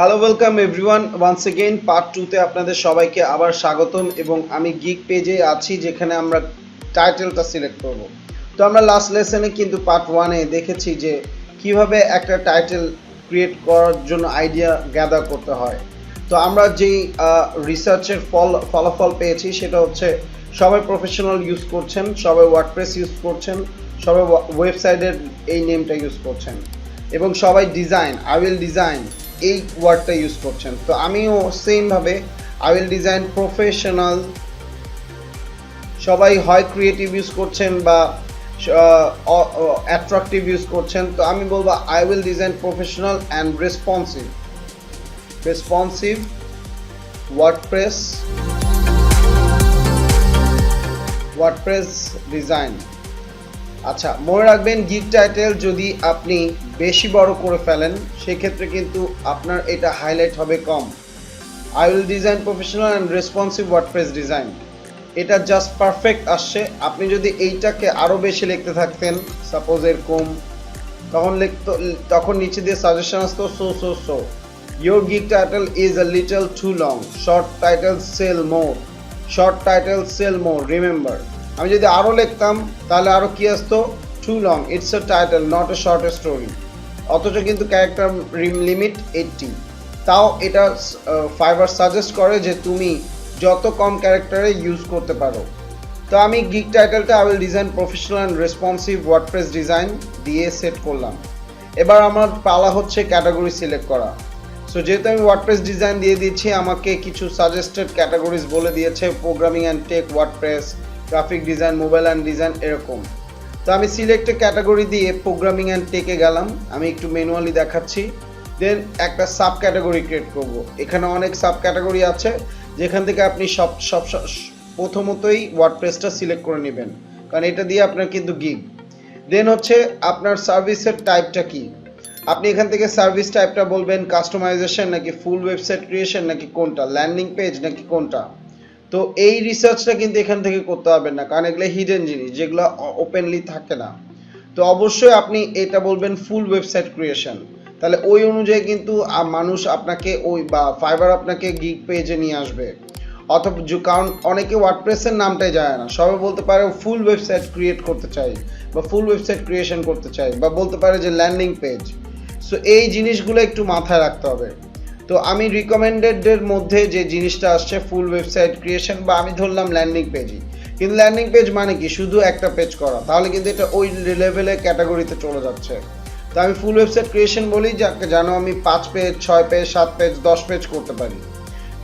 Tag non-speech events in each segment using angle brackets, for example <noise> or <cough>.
Hello welcome everyone once again part টুতে আপনাদের সবাইকে আবার স্বাগতম এবং আমি গিক পেজে আছি, যেখানে আমরা টাইটেলটা সিলেক্ট করব। তো আমরা লাস্ট লেসনে কিন্তু পার্ট ওয়ানে দেখেছি যে কীভাবে একটা টাইটেল ক্রিয়েট করার জন্য আইডিয়া গ্যাদার করতে হয়। তো আমরা যেই রিসার্চের ফল, ফলাফল পেয়েছি, সেটা হচ্ছে সবাই প্রফেশনাল ইউজ করছেন, সবাই ওয়ার্ডপ্রেস ইউজ করছেন, সবাই ওয়েবসাইটের এই নেমটা ইউজ করছেন। এবং সবাই ডিজাইন আই উইল ডিজাইন এই ওয়ার্ডটা ইউজ করছেন। তো আমিও সেমভাবে আই উইল ডিজাইন প্রফেশনাল সবাই হয় ক্রিয়েটিভ ইউজ করছেন বা অ্যাট্রাকটিভ ইউজ করছেন। তো আমি বলব I will design professional and responsive responsive WordPress WordPress design আচ্ছা মনে রাখবেন গিগ টাইটেল যদি আপনি বেশি বড় করে ফেলেন, সেক্ষেত্রে কিন্তু আপনার এটা হাইলাইট হবে কম। I will design professional and responsive WordPress design এটা জাস্ট পারফেক্ট আসছে। আপনি যদি এইটাকে আরও বেশি লিখতে থাকতেন সাপোজ এরকম তখন লিখতো, তখন নিচে দিয়ে সাজেশন আসতো so so so your gig title is a little too long short title sell more short title sell more remember আমি যদি আরও লিখতাম, তাহলে আরও কী আসতো? Too long it's a title not a short a story অথচ কিন্তু ক্যারেক্টার রিম লিমিট এইটটি তাও এটা ফাইবার সাজেস্ট করে যে তুমি যত কম ক্যারেক্টারে ইউজ করতে পারো। তো আমি গিগ টাইটেলটা I will design professional and responsive WordPress design দিয়ে সেট করলাম। এবার আমার পালা হচ্ছে ক্যাটাগরি সিলেক্ট করা। সো যেহেতু আমি ওয়ার্ডপ্রেস ডিজাইন দিয়ে দিচ্ছি, আমাকে কিছু সাজেস্টেড ক্যাটাগরিজ বলে দিয়েছে programming and tech WordPress graphic design mobile and design এরকম। তো আমি সিলেক্টে ক্যাটাগরি দিয়ে প্রোগ্রামিং অ্যান্ড টেকে গেলাম। আমি একটু ম্যানুয়ালি দেখাচ্ছি। দেন একটা সাব ক্যাটাগরি ক্রিয়েট করব। এখানে অনেক সাব ক্যাটাগরি আছে। যেখান থেকে আপনি সব সব প্রথমতই ওয়ার্ডপ্রেসটা সিলেক্ট করে নেবেন। কারণ এটা দিয়ে আপনার কিন্তু গিগ দেন হচ্ছে আপনার সার্ভিসের টাইপটা কি? আপনি এখান থেকে সার্ভিস টাইপটা বলবেন কাস্টমাইজেশন নাকি ফুল ওয়েবসাইট ক্রিয়েশন নাকি কোনটা? ল্যান্ডিং পেজ নাকি কোনটা? তো এই রিসার্চটা কিন্তু এখান থেকে করতে হবে না, কারণ এগুলো হিডেন জিনিস, যেগুলো ওপেনলি থাকে না। তো অবশ্যই আপনি এটা বলবেন ফুল ওয়েবসাইট ক্রিয়েশন তাহলে ওই অনুযায়ী কিন্তু মানুষ আপনাকে ওই বা ফাইবার আপনাকে গিগ পেজে নিয়ে আসবে। অথবা কারণ অনেকে ওয়ার্ডপ্রেসের নামটাই জানে না। সবাই বলতে পারে ফুল ওয়েবসাইট ক্রিয়েট করতে চাই, বা ফুল ওয়েবসাইট ক্রিয়েশন করতে চাই, বা বলতে পারে যে ল্যান্ডিং পেজ সো এই জিনিসগুলো একটু মাথায় রাখতে হবে। তো আমি রিকমেন্ডেডের মধ্যে যে জিনিসটা আসছে ফুল ওয়েবসাইট ক্রিয়েশন বা আমি ধরলাম ল্যান্ডিং পেজই কিন্তু ল্যান্ডিং পেজ মানে কি? শুধু একটা পেজ করা। তাহলে কিন্তু এটা ওই লেভেলে ক্যাটাগরিতে চলে যাচ্ছে। তো আমি ফুল ওয়েবসাইট ক্রিয়েশন বলি, যাকে জানো আমি পাঁচ পেজ ছয় পেজ সাত পেজ দশ পেজ করতে পারি।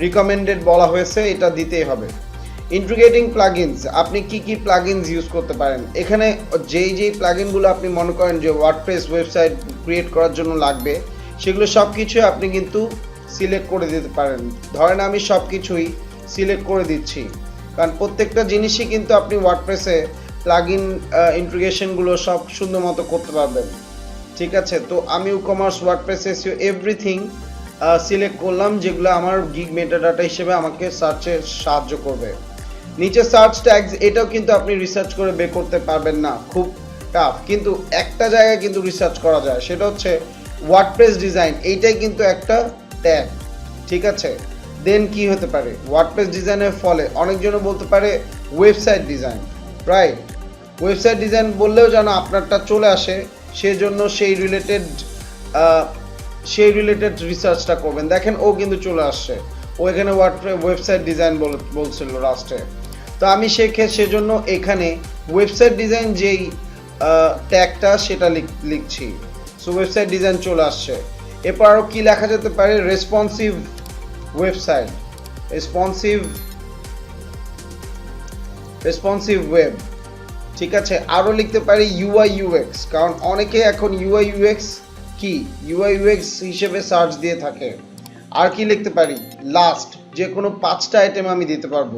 রিকমেন্ডেড বলা হয়েছে, এটা দিতেই হবে। ইন্ট্রিগেটিং প্লাগিনস আপনি কি কি প্লাগিনস ইউজ করতে পারেন? এখানে যেই যেই প্লাগিনগুলো আপনি মনে করেন যে ওয়ার্ডপ্রেস ওয়েবসাইট ক্রিয়েট করার জন্য লাগবে, সেগুলো সব কিছুই আপনি কিন্তু সিলেক্ট করে দিতে পারেন। ধরেন আমি সব কিছুই সিলেক্ট করে দিচ্ছি। কারণ প্রত্যেকটা জিনিসই কিন্তু আপনি ওয়ার্ডপ্রেসে প্লাগ ইন ইন্ট্রিগেশনগুলো সব সুন্দর মতো করতে পারবেন। ঠিক আছে? তো আমি commerce WordPress SEO everything select করলাম যেগুলো আমার গিগ মেটাডাটা হিসেবে আমাকে সার্চে সাহায্য করবে। নিচে সার্চ ট্যাগস এটাও কিন্তু আপনি রিসার্চ করে বের করতে পারবেন না। খুব টাফ কিন্তু একটা জায়গায় কিন্তু রিসার্চ করা যায়। সেটা হচ্ছে ওয়ার্ডপ্রেস ডিজাইন এইটাই কিন্তু একটা ট্যাগ ঠিক আছে? দেন কি হতে পারে? ওয়ার্ডপ্রেস ডিজাইনের ফলে অনেকজনও বলতে পারে website design right website design বললেও যেন আপনারটা চলে আসে, সেজন্য সেই রিলেটেড সেই রিলেটেড রিসার্চটা করবেন। দেখেন, ও কিন্তু চলে আসছে। ও এখানে ওয়েবসাইট ডিজাইন বলছিল লাস্টে তো আমি সেক্ষে সেজন্য এখানে ওয়েবসাইট ডিজাইন যেই ট্যাগটা সেটা লিখ- লিখছি। সো ওয়েবসাইট ডিজাইন চলে আসছে। এরপর কী লেখা যেতে পারে? Responsive website responsive responsive web ঠিক আছে? আরও লিখতে পারি ইউআই ইউএক্স কারণ অনেকে এখন ইউআই ইউএক্স কি? ইউআই ইউএক্স হিসেবে সার্চ দিয়ে থাকে। আর কি লিখতে পারি? লাস্ট যে কোনো পাঁচটা আইটেম আমি দিতে পারব।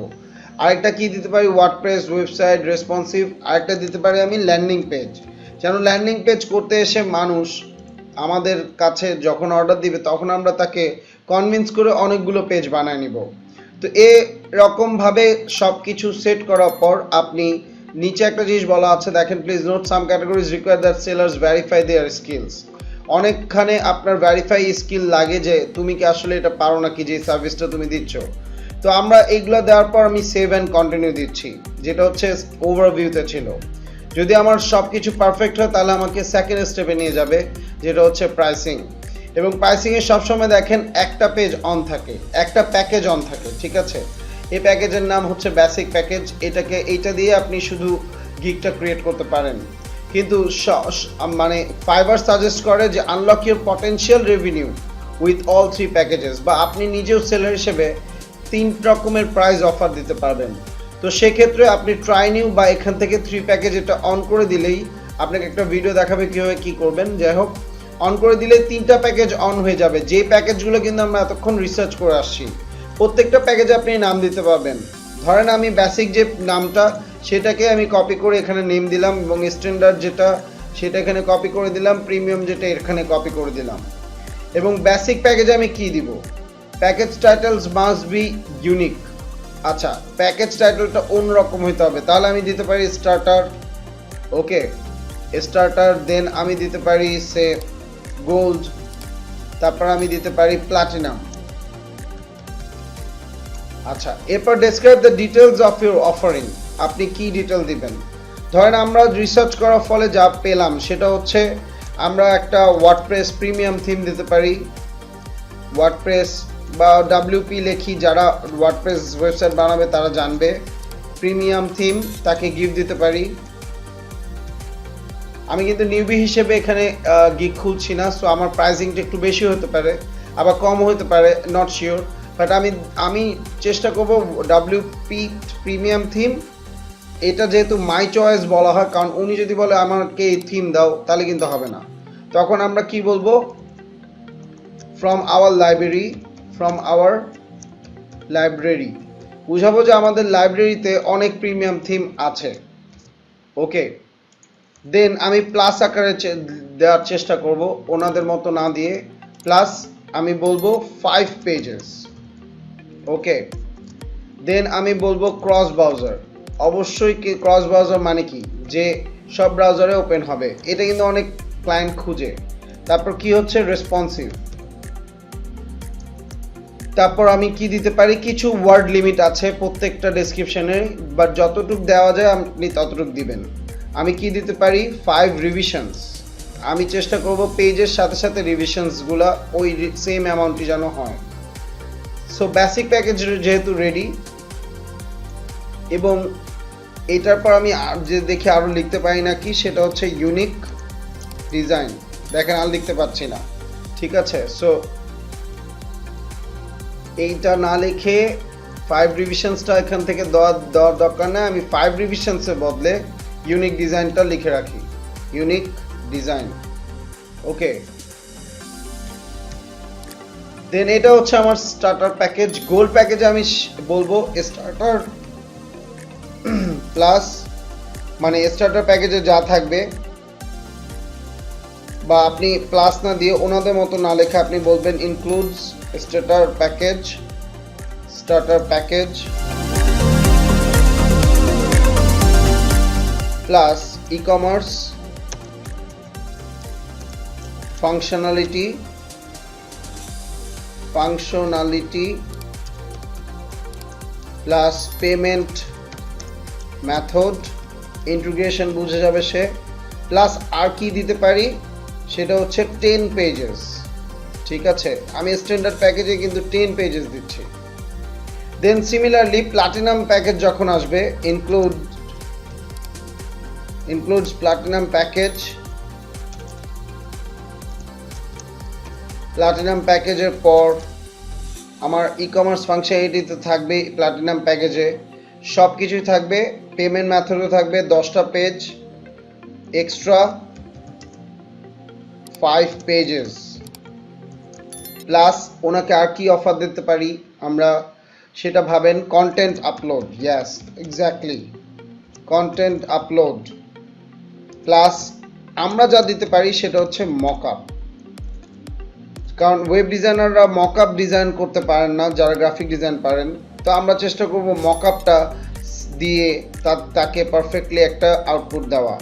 আরেকটা কি দিতে পারি? ওয়ার্ডপ্রেস ওয়েবসাইট রেসপন্সিভ আরেকটা দিতে পারি আমি ল্যান্ডিং পেজ যেন ল্যান্ডিং পেজ করতে এসে মানুষ আমাদের কাছে যখন অর্ডার দিবে, তখন আমরা তাকে কনভিন্স করে অনেকগুলো পেজ বানায় নিব। তো এ রকমভাবে সব কিছু সেট করার পর আপনি নিচে একটা জিনিস বলা আছে, দেখেন please note some categories require that sellers verify their skills অনেকখানে আপনার ভেরিফাই স্কিল লাগে যে, তুমি কি আসলে এটা পারো নাকি যে সার্ভিসটা তুমি দিচ্ছ। তো আমরা এইগুলো দেওয়ার পর আমি সেভ অ্যান্ড কন্টিনিউ দিচ্ছি, যেটা হচ্ছে ওভারভিউতে ছিল। যদি আমার সব কিছু পারফেক্ট হয়, তাহলে আমাকে সেকেন্ড স্টেপে নিয়ে যাবে, যেটা হচ্ছে প্রাইসিং এবং প্রাইসিংয়ে সবসময় দেখেন একটা পেজ অন থাকে, একটা প্যাকেজ অন থাকে, ঠিক আছে? এই প্যাকেজের নাম হচ্ছে বেসিক প্যাকেজ এটাকে এইটা দিয়ে আপনি শুধু গিকটা ক্রিয়েট করতে পারেন। কিন্তু মানে ফাইবার সাজেস্ট করে যে unlock your potential revenue with all three packages বা আপনি নিজেও সেলার হিসেবে তিন রকমের প্রাইস অফার দিতে পারবেন। তো সেক্ষেত্রে আপনি ট্রাই নিউ বা এখান থেকে থ্রি প্যাকেজ এটা অন করে দিলেই আপনাকে একটা ভিডিও দেখাবে কীভাবে কী করবেন। যাই হোক অন করে দিলে তিনটা প্যাকেজ অন হয়ে যাবে। যে প্যাকেজগুলো কিন্তু আমরা এতক্ষণ রিসার্চ করে আসছি, প্রত্যেকটা প্যাকেজে আপনি নাম দিতে পারবেন। ধরেন আমি বেসিক যে নামটা, সেটাকে আমি কপি করে এখানে নেম দিলাম এবং স্ট্যান্ডার্ড যেটা, সেটা এখানে কপি করে দিলাম প্রিমিয়াম যেটা এখানে কপি করে দিলাম। এবং বেসিক প্যাকেজে আমি কি দিব? Package titles must be unique আচ্ছা প্যাকেজ টাইটেলটা অন্যরকম হইতে হবে। তাহলে আমি দিতে পারি স্টার্টার ওকে স্টার্টার দেন আমি দিতে পারি, সে গোল্ড তারপর আমি দিতে পারি প্লাটিনাম আচ্ছা এরপর describe the details of your offering আপনি কি ডিটেল দিবেন? ধরেন আমরা রিসার্চ করার ফলে যা পেলাম, সেটা হচ্ছে আমরা একটা ওয়ার্ডপ্রেস প্রিমিয়াম থিম দিতে পারি। ওয়ার্ডপ্রেস বা ডাব্লিউপি লেখি যারা ওয়ার্ডপ্রেস ওয়েবসাইট বানাবে, তারা জানবে। প্রিমিয়াম থিম তাকে গিফট দিতে পারি। আমি কিন্তু নিউবি হিসেবে এখানে গিগ খুলছি না সো আমার প্রাইসিংটা একটু বেশি হতে পারে, আবার কম হতে পারে নট শিওর বাট আমি আমি চেষ্টা করব ডাব্লিউপি প্রিমিয়াম থিম এটা যেহেতু মাই চয়েস বলা হয়, কারণ উনি যদি বলে আমাকে এই থিম দাও, তাহলে কিন্তু হবে না। তখন আমরা কি বলব? From our library from our library বুঝাবো যে আমাদের লাইব্রেরিতে অনেক প্রিমিয়াম থিম আছে। ওকে দেন আমি প্লাস আকারে দেওয়ার চেষ্টা করব, ওনাদের মতো না দিয়ে। প্লাস আমি বলব ফাইভ পেজেস ওকে দেন আমি বলব ক্রস ব্রাউজার অবশ্যই কি ক্রস ব্রাউজার মানে কি? যে সব ব্রাউজারে ওপেন হবে। এটা কিন্তু অনেক ক্লায়েন্ট খুঁজে। তারপর কি হচ্ছে? রেসপন্সিভ তারপর আমি কি দিতে পারি? কিছু ওয়ার্ড লিমিট আছে প্রত্যেকটা ডেসক্রিপশনে বাট যতটুক দেওয়া যায় আপনি ততটুক দিবেন। আমি কি দিতে পারি? ফাইভ রিভিশনস আমি চেষ্টা করব পেজের সাথে সাথে রিভিশনসগুলো ওই সেম অ্যামাউন্টই যেন হয়। সো বেসিক প্যাকেজ যেহেতু রেডি এবং এটার পর আমি আর যে দেখি আরও লিখতে পারি না কি, সেটা হচ্ছে ইউনিক ডিজাইন দেখেন, আর লিখতে পারছি না। ঠিক আছে? সো এইটা না লিখে ফাইভ রিভিশনসটা এখান থেকে দেওয়া দেওয়ার দরকার নেই। আমি ফাইভ রিভিশনসের বদলে ইউনিক ডিজাইনটা লিখে রাখি। ইউনিক ডিজাইন ওকে দেন এটা হচ্ছে আমার স্টার্টার প্যাকেজ গোল্ড প্যাকেজে আমি বলব স্টার্টার প্লাস <clears throat> মানে স্টার্টার প্যাকেজে যা থাকবে বা আপনি প্লাস না দিয়ে ওনাদের মতো না লেখা আপনি বলবেন includes starter package starter package plus e commerce functionality functionality plus payment method integration বুঝে যাবে সে প্লাস আর কি দিতে পারি? সেটা হচ্ছে টেন পেজেস ঠিক আছে? আমি স্ট্যান্ডার্ড প্যাকেজে কিন্তু টেন পেজেস দিচ্ছি। দেন সিমিলারলি প্লাটিনাম প্যাকেজ যখন আসবে include includes platinum package platinum প্যাকেজের পর আমার ই কমার্স ফাংশনালিটিতে থাকবে প্লাটিনাম প্যাকেজে সব কিছুই থাকবে পেমেন্ট ম্যাথডও থাকবে, দশটা page extra five pages plus ওনাকে আর কি অফার দিতে পারি? আমরা সেটা ভাবেন content upload yes exactly content upload plus আমরা যা দিতে পারি সেটা হচ্ছে মকআপ কারণ ওয়েব ডিজাইনাররা মকআপ ডিজাইন করতে পারেন না, যারা গ্রাফিক ডিজাইন পারেন। তো আমরা চেষ্টা করব মকআপটা দিয়ে তা- তাকে পারফেক্টলি একটা আউটপুট দেওয়া।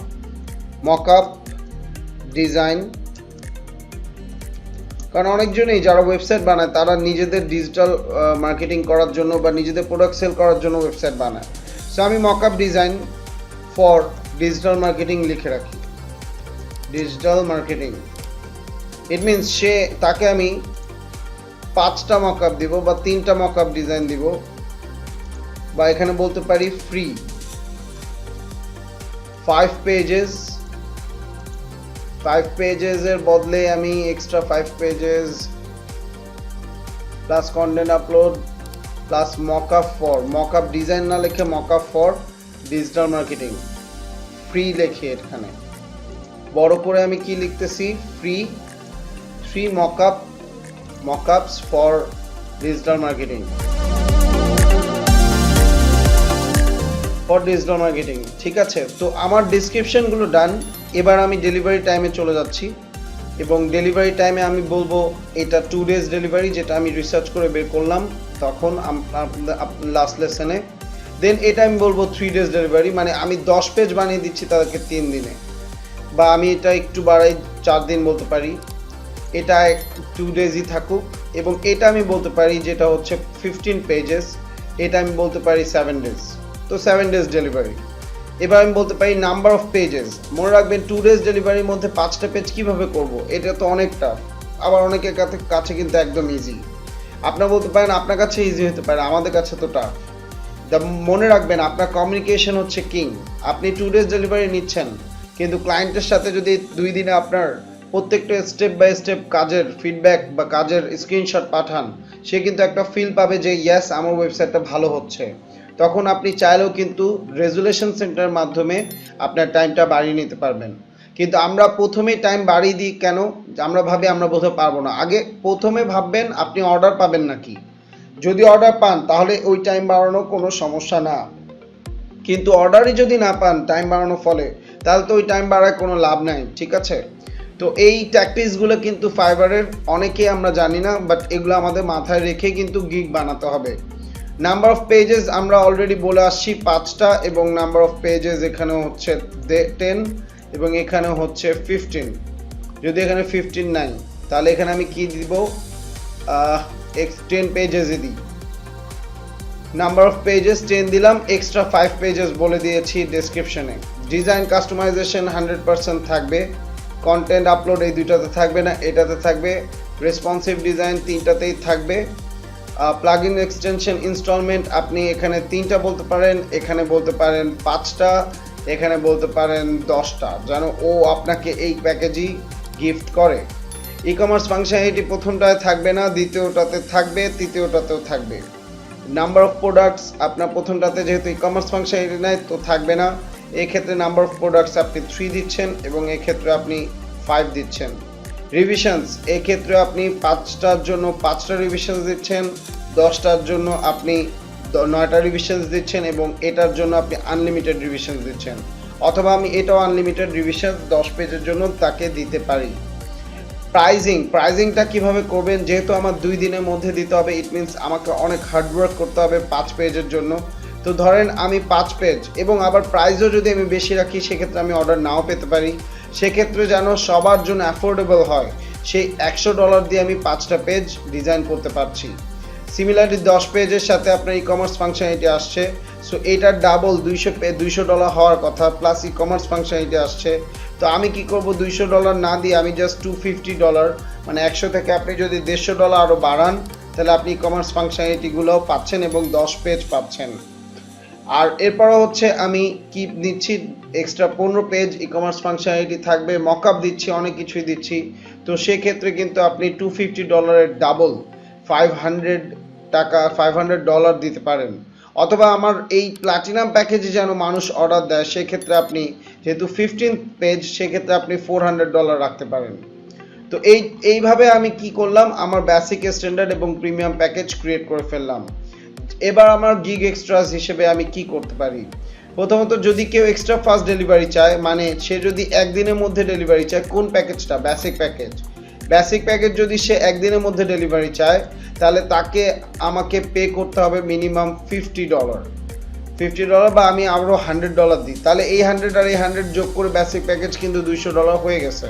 মকআপ ডিজাইন কারণ অনেকজনই যারা ওয়েবসাইট বানায়, তারা নিজেদের ডিজিটাল মার্কেটিং করার জন্য বা নিজেদের প্রোডাক্ট সেল করার জন্য ওয়েবসাইট বানায়। সো আমি mockup design for digital marketing লিখে রাখি। ডিজিটাল মার্কেটিং ইট মিনস সে, তাকে আমি পাঁচটা মকআপ দিব বা তিনটা মকআপ ডিজাইন দিব বা এখানে বলতে পারি ফ্রি ফাইভ পেজেস ফাইভ পেজেসের বদলে আমি extra five pages plus content upload plus mock up for mock up design না লিখে mockup for digital marketing free লেখে এখানে। বড় করে আমি কি লিখতেছি? Free three mockup mockups for digital marketing for digital marketing ঠিক আছে? তো আমার ডিসক্রিপশনগুলো ডান এবার আমি ডেলিভারি টাইমে চলে যাচ্ছি এবং ডেলিভারি টাইমে আমি বলব এটা টু ডেজ ডেলিভারি যেটা আমি রিসার্চ করে বের করলাম, তখন লাস্ট লেসনে দেন এটা আমি বলব থ্রি ডেজ ডেলিভারি মানে আমি দশ পেজ বানিয়ে দিচ্ছি তাদেরকে তিন দিনে। বা আমি এটা একটু বাড়াই, চার দিন বলতে পারি। এটা টু ডেজই থাকুক এবং এটা আমি বলতে পারি যেটা হচ্ছে ফিফটিন পেজেস এটা আমি বলতে পারি সেভেন ডেজ তো সেভেন ডেজ ডেলিভারি এবার আমি বলতে পারি নাম্বার অফ পেজেস মনে রাখবেন টু ডেজ ডেলিভারির মধ্যে পাঁচটা পেজ কীভাবে করব? এটা তো অনেকটা। আবার অনেকের কাছে কাছে কিন্তু একদম ইজি আপনার বলতে পারেন, আপনার কাছে ইজি হতে পারে, আমাদের কাছে তো টাফ মনে রাখবেন, আপনার কমিউনিকেশন হচ্ছে কিং আপনি টু ডেজ ডেলিভারি নিচ্ছেন, কিন্তু ক্লায়েন্টের সাথে যদি দুই দিনে আপনার প্রত্যেকটা স্টেপ বাই স্টেপ কাজের ফিডব্যাক বা কাজের স্ক্রিনশট পাঠান, সে কিন্তু একটা ফিল পাবে যে ইয়েস আমার ওয়েবসাইটটা ভালো হচ্ছে। তখন আপনি চাইলেও কিন্তু রেজুলেশন সেন্টারের মাধ্যমে আপনার টাইমটা বাড়িয়ে নিতে পারবেন। কিন্তু আমরা প্রথমে টাইম বাড়িয়ে দিই কেন? আমরা ভাবি আমরা বোধহয় পারব না। আগে প্রথমে ভাববেন আপনি অর্ডার পাবেন নাকি? যদি অর্ডার পান, তাহলে ওই টাইম বাড়ানো কোনো সমস্যা না। কিন্তু অর্ডারই যদি না পান টাইম বাড়ানোর ফলে, তাহলে তো ওই টাইম বাড়ায় কোনো লাভ নাই, ঠিক আছে? তো এই ট্যাকটিক্সগুলো কিন্তু ফাইবারের অনেকেই আমরা জানি না বাট এগুলো আমাদের মাথায় রেখে কিন্তু গিগ বানাতে হবে। নাম্বার অফ পেজেস আমরা অলরেডি বলে আসছি পাঁচটা এবং নাম্বার অফ পেজেস এখানে হচ্ছে টেন এবং এখানে হচ্ছে ফিফটিন যদি এখানে ফিফটিন নাই, তাহলে এখানে আমি কি দিব? এক্স টেন পেজেসই দিই। নাম্বার অফ পেজেস টেন দিলাম এক্সট্রা ফাইভ পেজেস বলে দিয়েছি ডেসক্রিপশনে ডিজাইন কাস্টমাইজেশন হান্ড্রেড পার্সেন্ট থাকবে। কন্টেন্ট আপলোড এই দুইটাতে থাকবে না, এটাতে থাকবে। রেসপন্সিভ ডিজাইন তিনটাতেই থাকবে। প্লাগ ইন এক্সটেনশন ইনস্টলমেন্ট আপনি এখানে তিনটা বলতে পারেন, এখানে বলতে পারেন পাঁচটা, এখানে বলতে পারেন দশটা, যেন ও আপনাকে এই প্যাকেজই গিফট করে। ই কমার্স ফাংশনালিটি প্রথমটায় থাকবে না, দ্বিতীয়টাতে থাকবে, তৃতীয়টাতেও থাকবে। নাম্বার অফ প্রোডাক্টস আপনার প্রথমটাতে যেহেতু ই কমার্স ফাংশনালিটি নেয় তো থাকবে না। এক্ষেত্রে নাম্বার অফ প্রোডাক্টস আপনি থ্রি দিচ্ছেন এবং এক্ষেত্রে আপনি ফাইভ দিচ্ছেন। রিভিশনস এক্ষেত্রে আপনি পাঁচটার জন্য পাঁচটা রিভিশনস দিচ্ছেন, দশটার জন্য আপনি নয়টা রিভিশনস দিচ্ছেন এবং এটার জন্য আপনি আনলিমিটেড রিভিশনস দিচ্ছেন। অথবা আমি এটাও আনলিমিটেড রিভিশনস দশ পেজের জন্য তাকে দিতে পারি। প্রাইজিং প্রাইজিংটা কীভাবে করবেন? যেহেতু আমার দুই দিনের মধ্যে দিতে হবে ইট মিনস আমাকে অনেক হার্ডওয়ার্ক করতে হবে পাঁচ পেজের জন্য। তো ধরেন আমি পাঁচ পেজ এবং আবার প্রাইজও যদি আমি বেশি রাখি, সেক্ষেত্রে আমি অর্ডার নাও পেতে পারি। সেক্ষেত্রে যেন সবার জন্য অ্যাফোর্ডেবল হয়। সেই একশো ডলার দিয়ে আমি পাঁচটা পেজ ডিজাইন করতে পারছি। সিমিলারলি দশ পেজের সাথে আপনার ই কমার্স ফাংশনালিটি আসছে। সো এটার ডাবল দুইশো দুইশো ডলার হওয়ার কথা প্লাস ই কমার্স ফাংশনালিটি আসছে। তো আমি কি করব দুইশো ডলার না দিয়ে আমি জাস্ট টু ফিফটি ডলার মানে একশো থেকে আপনি যদি দেড়শো ডলার আরও বাড়ান, তাহলে আপনি ই কমার্স ফাংশনালিটিগুলোও পাচ্ছেন এবং দশ পেজ পাচ্ছেন। আর এরপরও হচ্ছে আমি কি দিচ্ছি এক্সট্রা পনেরো পেজ ই কমার্স ফাংশনালিটি থাকবে মকআপ দিচ্ছি, অনেক কিছুই দিচ্ছি। তো সেক্ষেত্রে কিন্তু আপনি টু ফিফটি ডলারের ডাবল ফাইভ হান্ড্রেড টাকা ফাইভ হান্ড্রেড ডলার দিতে পারেন। অথবা আমার এই প্লাটিনাম প্যাকেজে যেন মানুষ অর্ডার দেয়, সেক্ষেত্রে আপনি যেহেতু ফিফটিন পেজ সেক্ষেত্রে আপনি ফোর হান্ড্রেড ডলার রাখতে পারেন। তো এই, এইভাবে আমি কি করলাম? আমার বেসিক স্ট্যান্ডার্ড এবং প্রিমিয়াম প্যাকেজ ক্রিয়েট করে ফেললাম। এবার আমার গিগ এক্সট্রাস হিসেবে আমি কি করতে পারি? প্রথমত, যদি কেউ এক্সট্রা ফাস্ট ডেলিভারি চায় মানে সে যদি একদিনের মধ্যে ডেলিভারি চায়, কোন প্যাকেজটা বেসিক প্যাকেজ বেসিক প্যাকেজ যদি সে একদিনের মধ্যে ডেলিভারি চায়, তাহলে তাকে আমাকে পে করতে হবে minimum fifty dollar fifty dollar বা আমি আরও হান্ড্রেড ডলার দিই। তাহলে এই হান্ড্রেড আর এই হান্ড্রেড যোগ করে বেসিক প্যাকেজ কিন্তু দুইশো ডলার হয়ে গেছে।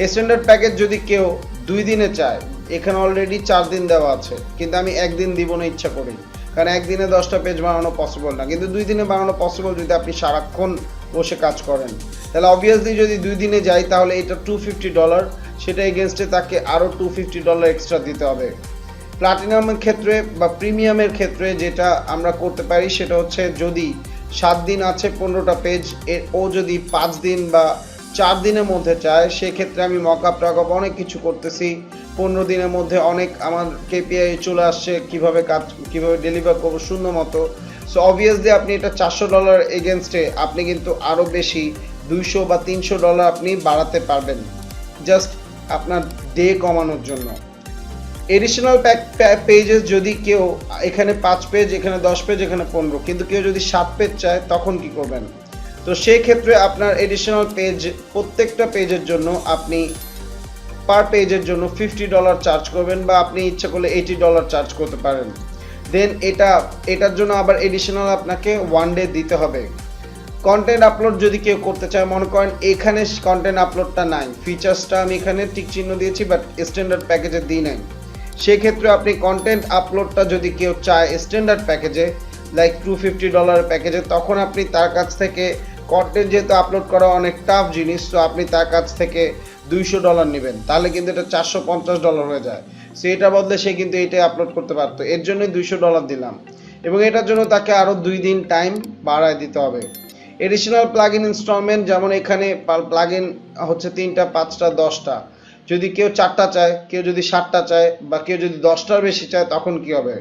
স্ট্যান্ডার্ড প্যাকেজ যদি কেউ দুই দিনে চায়, এখানে অলরেডি চার দিন দেওয়া আছে। কিন্তু আমি একদিন দিব না ইচ্ছা করি। কারণ একদিনে দশটা পেজ বানানো পসিবল না। কিন্তু দুই দিনে বানানো পসিবল যদি আপনি সারাক্ষণ বসে কাজ করেন। তাহলে অবভিয়াসলি যদি দুই দিনে যাই, তাহলে এটা টু ফিফটি ডলার সেটা এগেনস্টে তাকে আরও টু ফিফটি ডলার এক্সট্রা দিতে হবে। প্লাটিনামের ক্ষেত্রে বা প্রিমিয়ামের ক্ষেত্রে যেটা আমরা করতে পারি, সেটা হচ্ছে যদি সাত দিন আছে পনেরোটা পেজ এর ও যদি পাঁচ দিন বা চার দিনের মধ্যে চায় সেক্ষেত্রে আমি মকআপ টকআপ অনেক কিছু করতেছি। পনেরো দিনের মধ্যে অনেক আমার কেপিআই চলে আসছে, কীভাবে কাজ, কীভাবে ডেলিভার করব শূন্য মতো। সো অবভিয়াসলি আপনি এটা চারশো ডলার এগেনস্টে আপনি কিন্তু আরও বেশি, দুইশো বা তিনশো ডলার আপনি বাড়াতে পারবেন। জাস্ট আপনার ডে কমানোর জন্য। এডিশনাল পেজেস যদি কেউ, এখানে পাঁচ পেজ এখানে দশ পেজ এখানে পনেরো, কিন্তু কেউ যদি সাত পেজ চায়, তখন কি করবেন? তো সেই ক্ষেত্রে আপনার এডিশনাল পেজ প্রত্যেকটা পেজের জন্য আপনি পার পেজের জন্য ফিফটি ডলার চার্জ করবেন বা আপনি ইচ্ছা করলে এইটি ডলার চার্জ করতে পারেন। দেন এটা, এটার জন্য আবার এডিশনাল আপনাকে ওয়ান ডে দিতে হবে। কন্টেন্ট আপলোড যদি কেউ করতে চায়, মনে করেন এখানে কন্টেন্ট আপলোডটা নাই। ফিচার্সটা আমি এখানে টিক চিহ্ন দিয়েছি বাট স্ট্যান্ডার্ড প্যাকেজে দিই নাই। সেক্ষেত্রে আপনি কন্টেন্ট আপলোডটা যদি কেউ চায় স্ট্যান্ডার্ড প্যাকেজে লাইক টু ফিফটি ডলার প্যাকেজে তখন আপনি তার কাছ থেকে কন্টেন্ট যেহেতু আপলোড করা অনেক টাফ জিনিস, তো আপনি তার কাছ থেকে দুইশো ডলার নেবেন। তাহলে কিন্তু এটা চারশো পঞ্চাশ ডলার হয়ে যায়। সো এটার বদলে সে কিন্তু এটাই আপলোড করতে পারতো। এর জন্যই দুইশো ডলার দিলাম। এবং এটার জন্য তাকে আরও দুই দিন টাইম বাড়ায় দিতে হবে। এডিশনাল প্লাগ ইন ইনস্টলমেন্ট যেমন এখানে প্লাগ ইন হচ্ছে তিনটা, পাঁচটা, দশটা। যদি কেউ চারটা চায়, কেউ যদি সাতটা চায় বা কেউ যদি দশটার বেশি চায়, তখন কি হবে?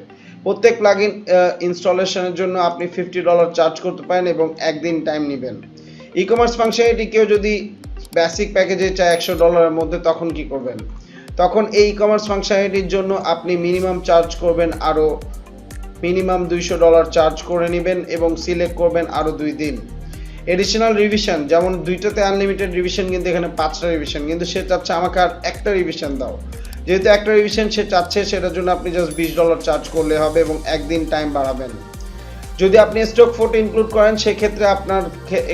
প্রত্যেক প্লাগ ইন ইনস্টলেশনের জন্য আপনি ফিফটি ডলার চার্জ করতে পারেন এবং একদিন টাইম নেবেন। ই কমার্স ফাংশনালিটি কেউ যদি বেসিক প্যাকেজে চায় একশো ডলারের মধ্যে, তখন কি করবেন? তখন এই ই কমার্স ফাংশনালিটির জন্য আপনি মিনিমাম চার্জ করবেন আরও মিনিমাম দুইশো ডলার চার্জ করে নেবেন এবং সিলেক্ট করবেন আরও দুই দিন। এডিশনাল রিভিশন যেমন দুইটাতে আনলিমিটেড রিভিশন কিন্তু এখানে পাঁচটা রিভিশন কিন্তু সে চাচ্ছে আমাকে আর একটা রিভিশন দাও। যেহেতু একটা রিভিশন সে চাচ্ছে, সেটার জন্য আপনি জাস্ট বিশ ডলার চার্জ করলে হবে এবং একদিন টাইম বাড়াবেন। যদি আপনি স্টক ফোটো ইনক্লুড করেন, সেক্ষেত্রে আপনার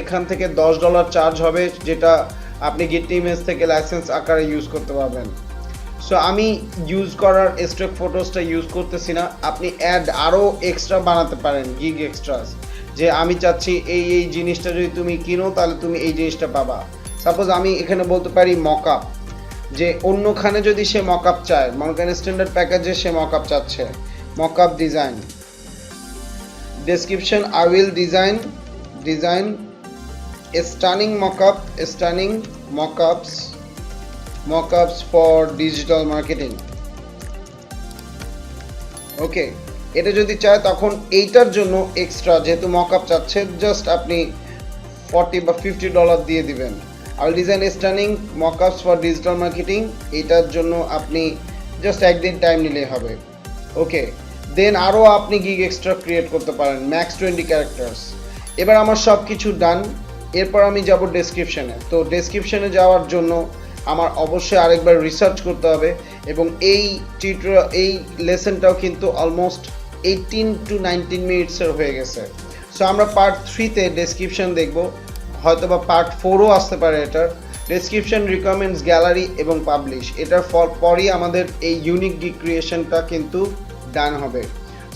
এখান থেকে দশ ডলার চার্জ হবে, যেটা আপনি গিট ইমেজ থেকে লাইসেন্স আকারে ইউজ করতে পারবেন। সো আমি ইউজ করার স্টক ফটোসটা ইউজ করতেছি না। আপনি অ্যাড আরও এক্সট্রা বানাতে পারেন গিগ এক্সট্রাস যে আমি চাচ্ছি এই এই জিনিসটা যদি তুমি কিনো, তাহলে তুমি এই জিনিসটা পাবা। সাপোজ আমি এখানে বলতে পারি মকআপ যে অন্যখানে যদি সে মকআপ চায় মনে করেন স্ট্যান্ডার্ড প্যাকেজে সে মকআপ চাচ্ছে। Mockup design description, i will design design a stunning mockup stunning mockups mockups for digital marketing okay এটা যদি চায়, তখন এইটার জন্য এক্সট্রা যেহেতু মকআপ চাচ্ছে জাস্ট আপনি ফর্টি বা ফিফটি ডলার দিয়ে দিবেন। I design stunning mockups for digital marketing এটার জন্য আপনি জাস্ট একদিন টাইম নিলেই হবে। ওকে দেন আরও আপনি গিগ এক্সট্রা ক্রিয়েট করতে পারেন ম্যাক্স টোয়েন্টি ক্যারেক্টার্স এবার আমার সব কিছু ডান এরপর আমি যাব ডেসক্রিপশনে তো ডেসক্রিপশানে যাওয়ার জন্য আমার অবশ্যই আরেকবার রিসার্চ করতে হবে এবং এই টিউটোরিয়াল এই লেসনটাও কিন্তু অলমোস্ট এইটিন টু নাইনটিন মিনিটসের হয়ে গেছে। সো আমরা পার্ট থ্রিতে ডেসক্রিপশন দেখব। হয়তো বা পার্ট ফোরও আসতে পারে এটার। ডেসক্রিপশন রিকমেন্ডস গ্যালারি এবং পাবলিশ এটার ফল পরই আমাদের এই ইউনিক ডিক্রিয়েশনটা কিন্তু ডান হবে।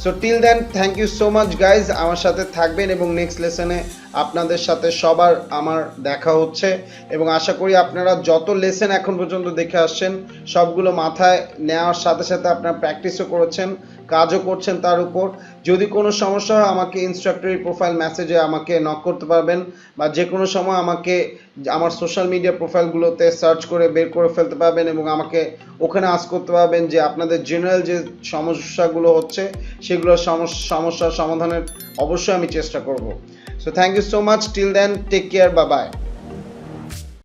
So till then thank you so much guys আমার সাথে থাকবেন এবং নেক্সট লেসনে আপনাদের সাথে সবার আমার দেখা হচ্ছে এবং আশা করি আপনারা যত লেসেন এখন পর্যন্ত দেখে আসছেন, সবগুলো মাথায় নেওয়ার সাথে সাথে আপনারা প্র্যাকটিসও করেছেন, কাজও করছেন তার উপর। যদি কোনো সমস্যা হয়, আমাকে ইনস্ট্রাক্টরি প্রোফাইল মেসেজে আমাকে নক করতে পারবেন বা যে কোনো সময় আমাকে আমার সোশ্যাল মিডিয়া প্রোফাইলগুলোতে সার্চ করে বের করে ফেলতে পারবেন এবং আমাকে ওখানে আস করতে পারবেন যে আপনাদের জেনারেল যে সমস্যাগুলো হচ্ছে সমস্যা সমস্যার সমাধানের অবশ্যই আমি চেষ্টা করব। So thank you so much. Till then, take care. Bye bye.